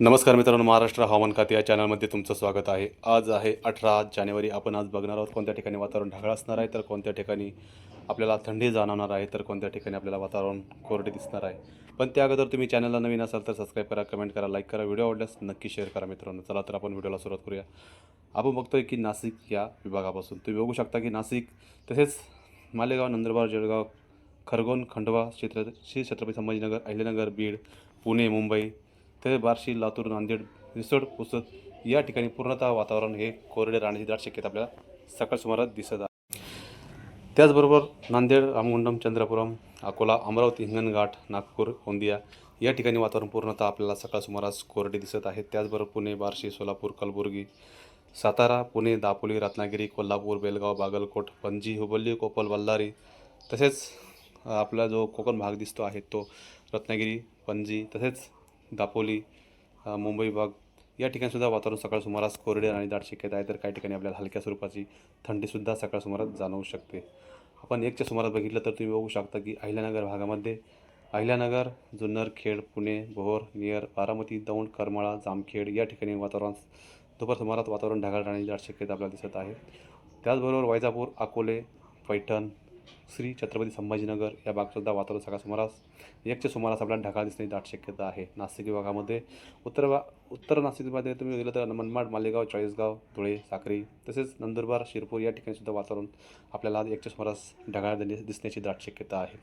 नमस्कार मित्रांनो महाराष्ट्र हवामान खाते या चॅनलमध्ये तुमचं स्वागत आहे. आज आहे अठरा जानेवारी. आपण आज बघणार आहोत कोणत्या ठिकाणी वातावरण ढगाळ असणार आहे तर कोणत्या ठिकाणी आपल्याला थंडी जाणवणार आहे तर कोणत्या ठिकाणी आपल्याला वातावरण कोरडे दिसणार आहे. पण त्या अगोदर तुम्ही चॅनलला नवीन असाल तर सबस्क्राईब करा कमेंट करा लाईक करा व्हिडिओ आवडल्यास नक्की शेअर करा मित्रांनो. चला तर आपण व्हिडिओला सुरुवात करूया. आपण बघतोय की नाशिक या विभागापासून. तुम्ही बघू शकता की नाशिक तसेच मालेगाव नंदुरबार जळगाव खरगोन खंडवा क्षेत्र श्री छत्रपती संभाजीनगर अहिल्यानगर बीड पुणे मुंबई तसेच बार्शी लातूर नांदेड रिसोड पुसद या ठिकाणी पूर्णतः वातावरण हे कोरडे राहण्याची दाट शक्यता आपल्याला सकाळ सुमारास दिसत आहे. त्याचबरोबर नांदेड रामगुंडम चंद्रपुरम अकोला अमरावती हिंगणघाट नागपूर गोंदिया या ठिकाणी वातावरण पूर्णतः आपल्याला सकाळ सुमारास कोरडे दिसत आहे. त्याचबरोबर पुणे बार्शी सोलापूर कलबुर्गी सातारा पुणे दापोली रत्नागिरी कोल्हापूर बेलगाव बागलकोट पणजी हुबल्ली कोपल बल्लारी तसेच आपला जो कोकण भाग दिसतो आहे तो रत्नागिरी पणजी तसेच दापोली मुंबई भाग या ठिकाणीसुद्धा वातावरण सकाळ सुमारास कोरडे आणि दाट शक्यता आहे तर काही ठिकाणी आपल्याला हलक्या स्वरूपाची थंडीसुद्धा सकाळ सुमारास जाणवू शकते. आपण एकच्या सुमारास बघितलं तर तुम्ही बघू शकता की अहिल्यानगर भागामध्ये अहिल्यानगर जुन्नर खेड पुणे भोर नियर बारामती दौंड करमाळा जामखेड या ठिकाणी वातावरण दुपार सुमारात वातावरण ढगाळ राहण्याची दाट शक्यता आपल्याला दिसत आहे. त्याचबरोबर वैजापूर अकोले पैठण श्री छत्रपती संभाजीनगर या भागसुद्धा वातावरण सकाळ सुमारास एकच्या सुमारास आपल्याला ढगाळ दिसण्याची दाट शक्यता आहे. नाशिक विभागामध्ये उत्तर भा उत्तर नाशिकमध्ये तुम्ही गेलं तर मनमाड मालेगाव चाळीसगाव धुळे साक्री तसेच नंदुरबार शिरपूर या ठिकाणीसुद्धा वातावरण आपल्याला एकच्या सुमारास ढगाळ दिसण्याची दाट शक्यता आहे.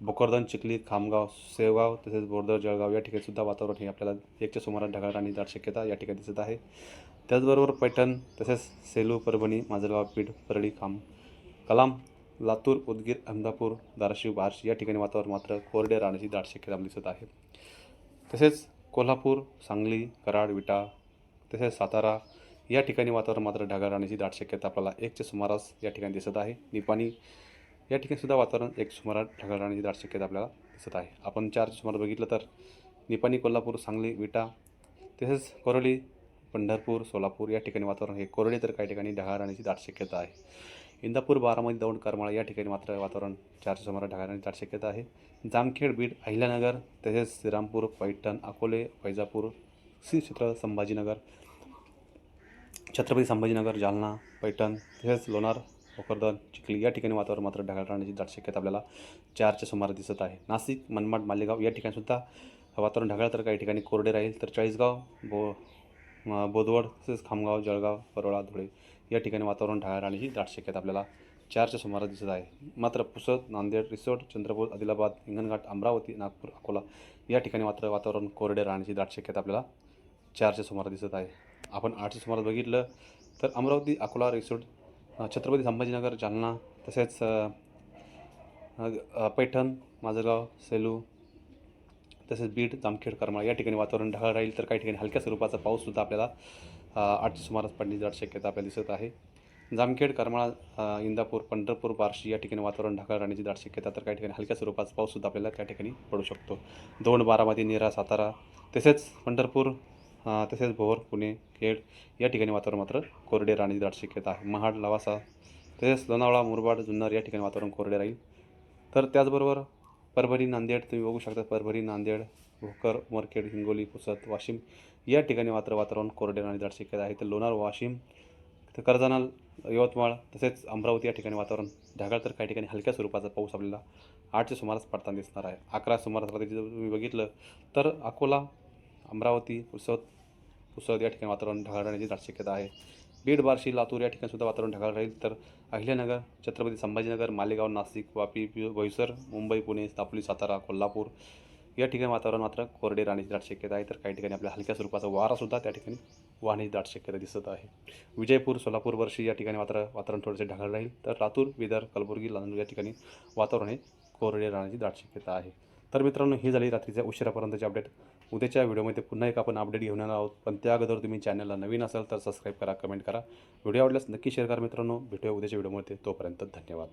भोकरदन चिखली खामगाव सेवगाव तसेच बोरदर जळगाव या ठिकाणीसुद्धा वातावरण हे आपल्याला एकच्या सुमारास ढगाळ आणि दाट शक्यता या ठिकाणी दिसत आहे. त्याचबरोबर पैठण तसेच सेलू परभणी माजलगाव पीठ परळी खाम कलाम लातूर उदगीर अहमदापूर धाराशिव बार्शी या ठिकाणी वातावरण मात्र कोरडे राहण्याची दाट शक्यता दिसत आहे तसेच कोल्हापूर सांगली कराड विटा तसेच सातारा या ठिकाणी वातावरण मात्र ढगाळ राहण्याची दाट शक्यता आपल्याला एकच्या सुमारास या ठिकाणी दिसत आहे. निपाणी या ठिकाणी सुद्धा वातावरण एक सुमारास ढगाळ राहण्याची दाट शक्यता आपल्याला दिसत आहे. आपण चारच्या सुमारास बघितलं तर निपाणी कोल्हापूर सांगली विटा तसेच कोरली पंढरपूर सोलापूर या ठिकाणी वातावरण हे कोरडे तर काही ठिकाणी ढगाळ राहण्याची दाट शक्यता आहे. इंदापूर बारामती दौंड करमाळा या ठिकाणी मात्र वातावरण चारशे सुमारे ढगाळण्याची दाट शक्यता आहे. जामखेड बीड अहिल्यानगर तसेच श्रीरामपूर पैठण अकोले वैजापूर श्री क्षेत्र संभाजीनगर छत्रपती संभाजीनगर जालना पैठण तसेच लोणार भोकरदन चिखली या ठिकाणी वातावरण मात्र ढगाळ राहण्याची दाट शक्यता आपल्याला चारच्या सुमारे दिसत आहे. नाशिक मनमाड मालेगाव या ठिकाणी सुद्धा वातावरण ढगाळ तर काही ठिकाणी कोरडे राहील तर चाळीसगाव बो बोदवड तसेच खामगाव जळगाव परोळा धुळे या ठिकाणी वातावरण ढगाळ राहण्याची दाट शक्यता आपल्याला चारच्या सुमारास दिसत आहे. मात्र पुसद नांदेड रिसोड चंद्रपूर आदिलाबाद हिंगणघाट अमरावती नागपूर अकोला या ठिकाणी मात्र वातावरण कोरडे राहण्याची दाट शक्यता आपल्याला चारच्या सुमारास दिसत आहे. आपण आठच्या सुमारास बघितलं तर अमरावती अकोला रिसोड छत्रपती संभाजीनगर जालना तसेच पैठण माजलगाव सेलू तसेच बीड जामखेड करमाळा या ठिकाणी वातावरण ढगाळ राहील तर काही ठिकाणी हलक्या स्वरूपाचा पाऊससुद्धा आपल्याला आठच्या सुमारास पडण्याची दाट शक्यता आपल्याला दिसत आहे. जामखेड करमाळा इंदापूर पंढरपूर बार्शी या ठिकाणी वातावरण ढगाळ राहण्याची दाट शक्यता तर काही ठिकाणी हलक्या स्वरूपाचा पाऊससुद्धा आपल्याला त्या ठिकाणी पडू शकतो. दोन बारामती नेरा सातारा तसेच पंढरपूर तसेच भोर पुणे खेड या ठिकाणी वातावरण मात्र कोरडे राहण्याची दाट शक्यता आहे. महाड लवासा तसेच लोणावळा मुरबाड जुन्नर या ठिकाणी वातावरण कोरडे राहील. तर त्याचबरोबर परभणी नांदेड तुम्ही बघू शकता परभणी नांदेड भोकर उमरखेड हिंगोली पुसद वाशिम या ठिकाणी मात्र वातावरण कोरडे आणि दाट शक्यता आहे. तर लोणार वाशिम तर कर्जानाल यवतमाळ तसेच अमरावती या ठिकाणी वातावरण ढगाळ. तर काही ठिकाणी हलक्या स्वरूपाचा पाऊस आपल्याला आठच्या सुमारास पडताना दिसणार आहे. अकरा सुमारास रात्री जर तुम्ही बघितलं तर अकोला अमरावती पुसद पुसद या ठिकाणी वातावरण ढगाळ राहण्याची दाट शक्यता आहे. बीड बार्शी लातूर या ठिकाणी सुद्धा वातावरण ढगाळ राहील. तर अहिल्यानगर छत्रपती संभाजीनगर मालेगाव नाशिक वापी भोईसर मुंबई पुणे दापोली सातारा कोल्हापूर या ठिकाणी वातावरण मात्र कोरडे राहण्याची दाट शक्यता आहे. तर काही ठिकाणी आपल्या हलक्या स्वरूपाचा वारासुद्धा त्या ठिकाणी वाहण्याची दाट शक्यता दिसत आहे. विजयपूर सोलापूर वर्षी या ठिकाणी मात्र वातावरण थोडेसे ढगाळ राहील. तर लातूर बिदर कलबुर्गी लांजूर या ठिकाणी वातावरण हे कोरडे राहण्याची दाट शक्यता आहे. तर मित्रांनो ही झाली रात्रीच्या उशिरापर्यंतची अपडेट. उद्याच्या व्हिडिओमध्ये पुन्हा एक आपण अपडेट घेऊन येणार आहोत. पण त्या अगोदर तुम्ही चॅनलला नवीन असाल तर सबस्क्राईब करा कमेंट करा. व्हिडिओ आवडल्यास नक्की शेअर करा मित्रांनो. भेटूया उद्याच्या व्हिडिओमध्ये. तोपर्यंत धन्यवाद.